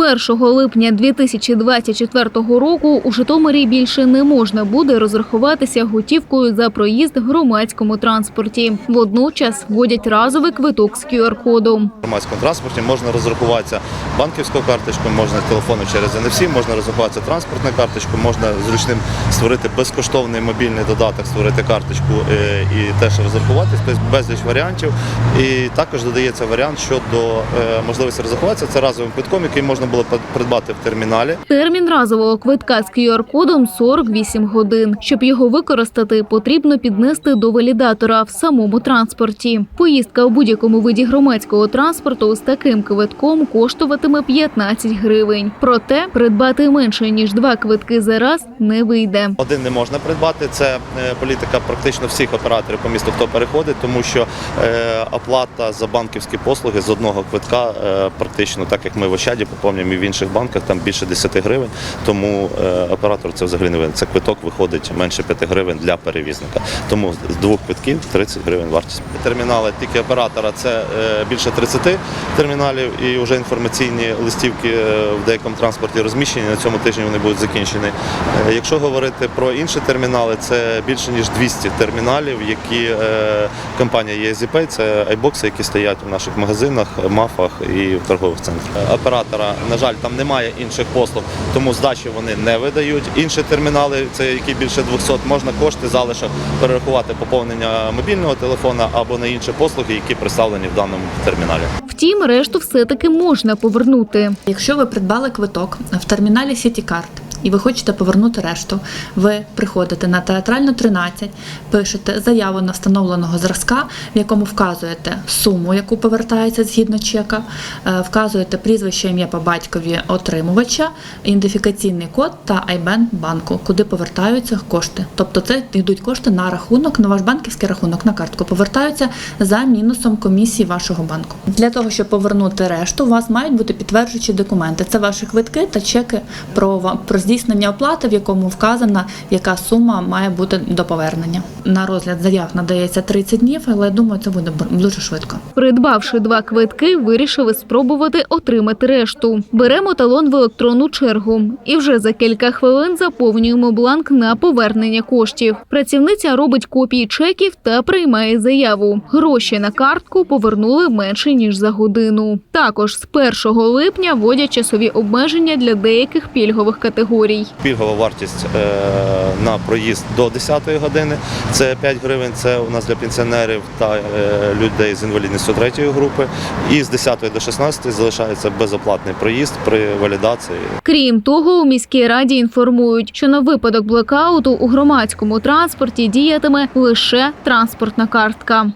1 липня 2024 року у Житомирі більше не можна буде розрахуватися готівкою за проїзд в громадському транспорті. Водночас вводять разовий квиток з QR-кодом. В громадському транспорті можна розрахуватися банківською карточкою, можна телефоном через NFC, можна розрахуватися транспортною карточкою, можна зручним створити безкоштовний мобільний додаток, створити карточку е, і теж розрахуватися. Тобто безліч варіантів. І також додається варіант щодо е, можливості розрахуватися. Це разовим квитком, який можна було придбати в терміналі. Термін разового квитка з QR-кодом 48 годин. Щоб його використати, потрібно піднести до валідатора в самому транспорті. Поїздка у будь-якому виді громадського транспорту з таким квитком коштуватиме 15 гривень. Проте придбати менше ніж два квитки за раз не вийде. Один не можна придбати. Це е, політика практично всіх операторів по місту, хто переходить, тому що е, оплата за банківські послуги з одного квитка е, практично, так як ми в Ощаді поповнюємо і в інших банках, там більше 10 гривень. Тому оператор це взагалі не винен. Це квиток виходить менше 5 гривень для перевізника. Тому з двох квитків 30 гривень вартість. Термінали тільки оператора це більше 30 терміналів і вже інформаційні листівки е, в деякому транспорті розміщені. На цьому тижні вони будуть закінчені. Е, Якщо говорити про інші термінали, це більше ніж 200 терміналів, які е, компанія EasyPay, це айбокси, які стоять в наших магазинах, мафах і в торгових центрах. Оператора, на жаль, там немає інших послуг, тому здачі вони не видають. Інші термінали, це які більше 200, можна кошти залишок перерахувати поповнення мобільного телефона або на інші послуги, які представлені в даному терміналі. Втім, решту все-таки можна повернути. Якщо ви придбали квиток в терміналі CityCard і ви хочете повернути решту, ви приходите на театральну 13, пишете заяву на встановленого зразка, в якому вказуєте суму, яку повертається згідно чека, е, вказуєте прізвище, ім'я по батькові отримувача, ідентифікаційний код та IBAN банку, куди повертаються кошти. Тобто це йдуть кошти на рахунок, на ваш банківський рахунок, на картку повертаються за мінусом комісії вашого банку. Для того, щоб повернути решту, у вас мають бути підтверджуючі документи. Це ваші квитки та чеки про, про здійснення оплати, в якому вказана, яка сума має бути до повернення. На розгляд заяв надається 30 днів, але думаю, це буде дуже швидко. Придбавши два квитки, вирішили спробувати отримати решту. Беремо талон в електронну чергу і вже за кілька хвилин заповнюємо бланк на повернення коштів. Працівниця робить копії чеків та приймає заяву. Гроші на картку повернули менше ніж за годину. Також з 1 липня вводять часові обмеження для деяких пільгових категорій. Пільгова вартість е, на проїзд до 10 години. Це 5 гривень. Це у нас для пенсіонерів та е, людей з інвалідністю третьої групи. І з 10 до 16 залишається безоплатний проїзд при валідації. Крім того, у міській раді інформують, що на випадок блекауту у громадському транспорті діятиме лише транспортна картка.